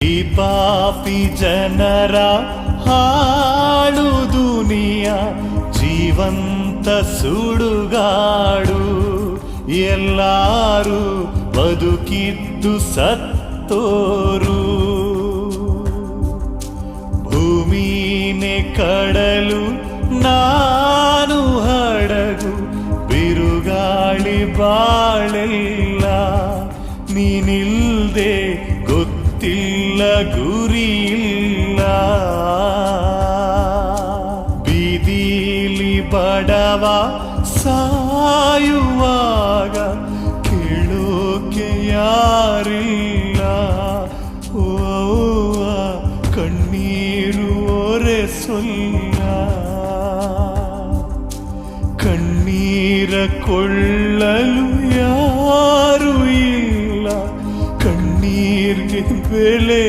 ಈ ಪಾಪಿ ಜನರ ಹಾಳು ದುನಿಯ, ಜೀವಂತ ಸುಡುಗಾಡು. ಎಲ್ಲಾರು ಬದುಕಿದ್ದು ಸತ್ತೋರು. ಭೂಮಿನೇ ಕಡಲು ನಾನು ಹಡಗು, ಬಿರುಗಾಳಿ ಬಾಳೆಲ್ಲ ನೀನಿಲ್ದೆ ಗೊತ್ತಿಲ್ಲ ಗುರಿಯಿಲ್ಲ. ಬೀದಿಲಿ ಸಾಯುವಾಗ ಕೇಳೋಕೆ ಯಾರಿಲ್ಲ. ಓ ಕಣ್ಣೀರು ಒರೆಸೊಲ್ಲ. ಕಣ್ಣೀರ ಕೊಳ್ಳಲು நீர்க்கு விலை